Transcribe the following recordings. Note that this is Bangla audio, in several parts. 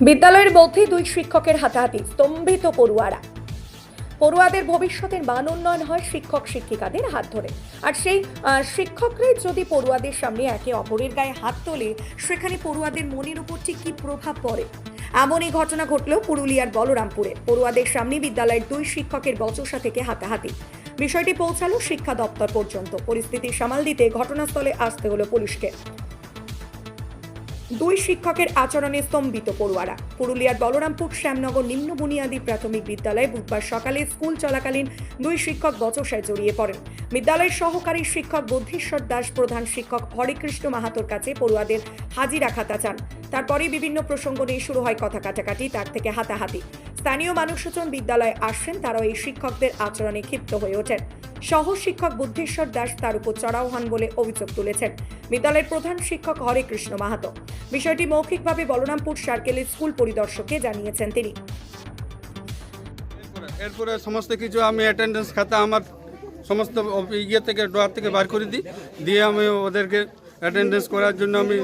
বিদ্যালয়ের মধ্যে দুই শিক্ষকের হাতাহাতি, স্তম্ভিত পড়ুয়ারা। পড়ুয়াদের ভবিষ্যতের মান উন্নয়ন হয় শিক্ষক শিক্ষিকাদের হাত ধরে। আর সেই শিক্ষকরাই যদি পড়ুয়াদের সামনে একে অপরের গায়ে হাত তোলে, সেখানে পড়ুয়াদের মনের উপর ঠিক কী প্রভাব পড়ে? এমনই ঘটনা ঘটল পুরুলিয়ার বলরামপুরে। পড়ুয়াদের সামনে বিদ্যালয়ের দুই শিক্ষকের বচসা থেকে হাতাহাতি। বিষয়টি পৌঁছালো শিক্ষা দপ্তর পর্যন্ত। পরিস্থিতি সামাল দিতে ঘটনাস্থলে আসতে হলো পুলিশকে। দুই শিক্ষকের আচরণে স্তম্ভিত পড়ুয়ারা। পুরুলিয়ার বলরামপুর, শ্যামনগর, নিম্ন বুনিয়াদী প্রাথমিক বিদ্যালয়ে বুধবার সকালে স্কুল চলাকালীন দুই শিক্ষক বচসায় জড়িয়ে পড়েন। বিদ্যালয়ের সহকারী শিক্ষক বুদ্ধিশ্বর দাস, প্রধান শিক্ষক হরেকৃষ্ণ মাহাতোর কাছে পড়ুয়াদের হাজিরা খাতা চান। তারপরে বিভিন্ন প্রসঙ্গ নিয়ে শুরু হয় কথা কাটাকাটি, তার থেকে হাতাহাতি। স্থানীয় মানুষজন বিদ্যালয়ে আসেন, তারাও এই শিক্ষকদের আচরণে ক্ষিপ্ত হয়ে ওঠেন। সহ শিক্ষক বুদ্ধিশ্বর দাস তার উপর চড়াও হন বলে অভিযোগ তুলেছেন। বিদ্যালয়ের প্রধান শিক্ষক হরে কৃষ্ণ মাহাতো। বিষয়টি মৌখিকভাবে বলরামপুর সার্কেলের স্কুল পরিদর্শককে জানিয়েছেন তিনি। এরপরে- এরপরে সমস্ত কিছু আমি অ্যাটেন্ডেন্স খাতা আমার সমস্ত ইয়ে থেকে ডোয়ার থেকে বার করে দিই। দিয়ে আমি ওদেরকে অ্যাটেন্ডেন্স করার জন্য আমি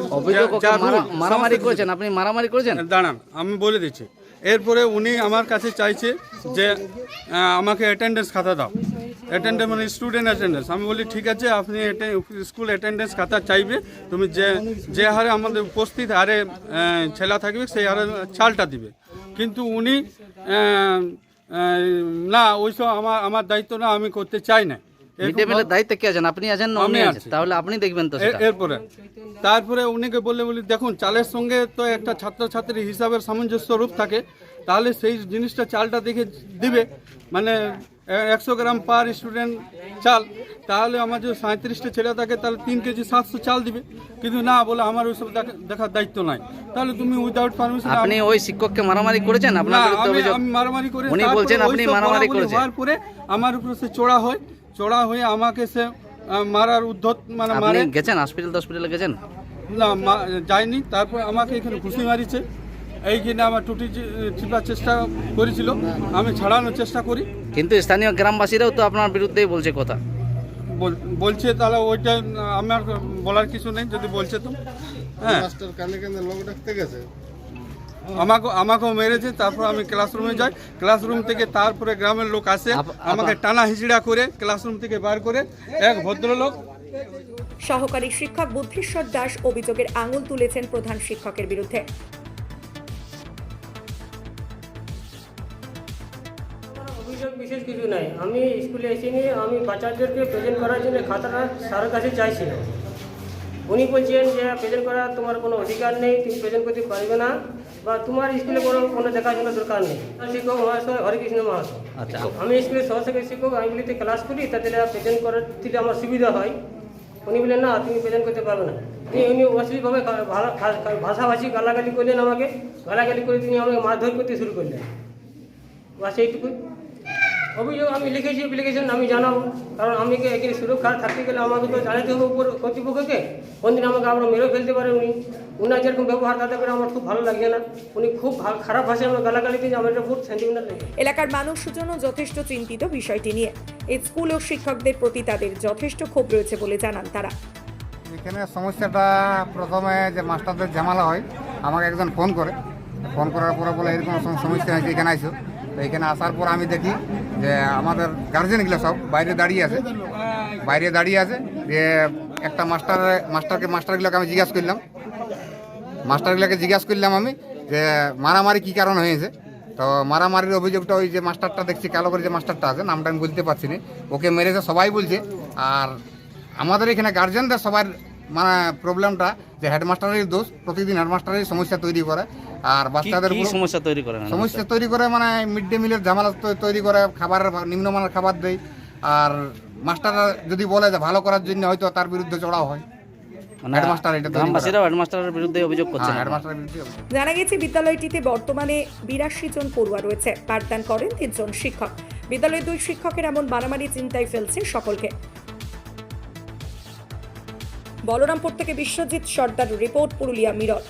মারামারি করেছেন? আপনি মারামারি করেছেন? দাঁড়ান আমি বলে দিচ্ছি। এরপরে উনি আমার কাছে চাইছে যে আমাকে অ্যাটেন্ডেন্স খাতা দাও। অ্যাটেন্ডেন্স মানে স্টুডেন্ট অ্যাটেন্ডেন্স আমি বলি ঠিক আছে আপনি স্কুল অ্যাটেন্ডেন্স খাতা চাইবে। তুমি যে যে হারে আমাদের উপস্থিত হারে ছেলা থাকবে সেই হারে চালটা দিবে। কিন্তু উনি না ওইসব আমার আমার দায়িত্ব না আমি করতে চাই না। মিড ডে মিলের দায়িত্বে কে আছেন? আপনি আছেন আমি আছি। তাহলে আপনি দেখবেন তো এরপরে তারপরে উনিকে বললে বলি দেখুন চালের সঙ্গে তো একটা ছাত্রছাত্রী হিসাবের সামঞ্জস্য রূপ থাকে। তাহলে সেই জিনিসটা চালটা দেখে দিবে। মানে একশো গ্রাম পার স্টুডেন্ট চাল তাহলে আমার যদি সাঁত্রিশটা ছেলে থাকে তাহলে তিন কেজি সাতশো চাল দিবে। কিন্তু না বলে আমার ওইসব দেখা- দেখার দায়িত্ব নাই। তাহলে তুমি উইদাউট পারমিশন আপনি ওই শিক্ষককে মারামারি করেছেন? আপনার আমি মারামারি করে উনি বলছেন আপনি মারামারি করেছেন। পরে আমার উপরে সে চড়া হয়। চড়া হয়ে আমাকে সে মারার উদ্ধত মানে মারে। গেছেন? হসপিটাল হসপিটালে গেছেন? না যায়নি তারপর আমাকে এখানে ঘুষি মারিছে। এইখানে আমার টুটি চিপার চেষ্টা করেছিল আমি ছাড়ানোর চেষ্টা করি। কিন্তু স্থানীয় গ্রামবাসীরাও তো আপনার বিরুদ্ধেই বলছে কথা। বলছে তাহলে ওইটা আমার বলার কিছু নেই যদি বলছে তো। হ্যাঁ। মাস্টার কানে কানে লোক ডাকতে গেছে? আমাকে আমাকেও মেরেছে তারপর আমি ক্লাসরুমে যাই। ক্লাসরুম থেকে তারপরে গ্রামের লোক আসে আমাকে টানা হিজড়া করে ক্লাসরুম থেকে বার করে এক ভদ্রলোক সহকারী শিক্ষক বুদ্ধিশ্বর দাস অভিযোগের আঙুল তুলেছেন প্রধান শিক্ষকের বিরুদ্ধে। অভিযোগ বিশেষ কিছু নাই। আমি স্কুলে এসেনি আমি বাচ্চাদেরকে প্রেজেন্ট করার জন্য খাতাটা স্যারের কাছে চাইছিলাম উনি বলছেন যে প্রেজেন্ট করার তোমার কোনো অধিকার নেই তুমি প্রেজেন্ট করতে পারবে না বা তোমার স্কুলে কোনো কোনো দেখাশোনার দরকার নেই। শিক্ষক মহাশয় হরেকৃষ্ণ মহাশয়। আচ্ছা। আমি স্কুলের সহকারী শিক্ষক আমি বলিতে ক্লাস করি তাতে প্রেজেন্ট করার দিলে আমার সুবিধা হয়। উনি বললেন না তুমি প্রেজেন্ট করতে পারবে না। তিনি উনি অশ্লীলভাবে ভাষাভাষী গালাগালি করলেন আমাকে। গালাগালি করে তিনি আমাকে মারধর করতে শুরু করলেন। বাস এইটুকুই। অভিযোগ আমি লিখেছি অ্যাপ্লিকেশন আমি জানাব। কারণ আমি কি এখানে সুরক্ষা থাকতে গেলে আমাকে তো জানাতে হবে উপর কর্তৃপক্ষকে? কোনদিন আমাকে আমরা মেরেও ফেলতে পারে উনি। উনার যেরকম ব্যবহার তাতে করে আমার খুব ভালো লাগছে না। উনি খুব খারাপ ভাষায় আমার গালাগালি দিয়ে আমার এটা বহুত সেন্টিমেন্টাল লাগে এলাকার মানুষজনও যথেষ্ট চিন্তিত বিষয়টি নিয়ে। এই স্কুল ও শিক্ষকদের প্রতি তাদের যথেষ্ট ক্ষোভ রয়েছে বলে জানান তারা। এখানে সমস্যাটা প্রথমে যে মাস্টারদের ঝামেলা হয় আমাকে একজন ফোন করে। ফোন করার পরে বলে এরকম সমস্যা হয়েছে এখানে আইসো। তো এখানে আসার পর আমি দেখি যে আমাদের গার্জেনগুলো সব বাইরে দাঁড়িয়ে আছে। বাইরে দাঁড়িয়ে আছে, যে একটা মাস্টার মাস্টারকে মাস্টারগুলোকে আমি জিজ্ঞাসা করলাম। মাস্টারগুলোকে জিজ্ঞাসা করলাম আমি যে মারামারি কী কারণ হয়েছে? তো মারামারির অভিযোগটা ওই যে মাস্টারটা দেখছি, কালো করে যে মাস্টারটা আছে, নামটা আমি বলতে পারছি না। ওকে মেরেছে, সবাই বলছে। আর আমাদের এখানে গার্জেনদের সবার মানে প্রবলেমটা যে হেডমাস্টারের দোষ প্রতিদিন হেডমাস্টারের সমস্যা তৈরি করে। আর বাচ্চাদের কি সমস্যা তৈরি করেন সমস্যা তৈরি করে মানে মিড ডে মিলের ঝামেলা তৈরি করে খাবারের নিম্নমানের খাবার দেয়। আর মাস্টাররা যদি বলে যে ভালো করার জন্য হয়তো তার বিরুদ্ধে চড়াও হয়। মানে হেডমাস্টার এটা তৈরি করে। গ্রামবাসীরাও হেডমাস্টারের বিরুদ্ধে অভিযোগ করছেন হ্যাঁ হেডমাস্টারের বিরুদ্ধে জানা গেছে বিদ্যালয়টিতে বর্তমানে বিরাশি জন পড়ুয়া রয়েছে। পাঠদান করেন তিনজন শিক্ষক। বিদ্যালয়ের দুই শিক্ষকের এমন মারামারি চিন্তায় ফেলছে সকলকে। বলরামপুর থেকে বিশ্বজিৎ সর্দার রিপোর্ট পুরুলিয়া মিরর।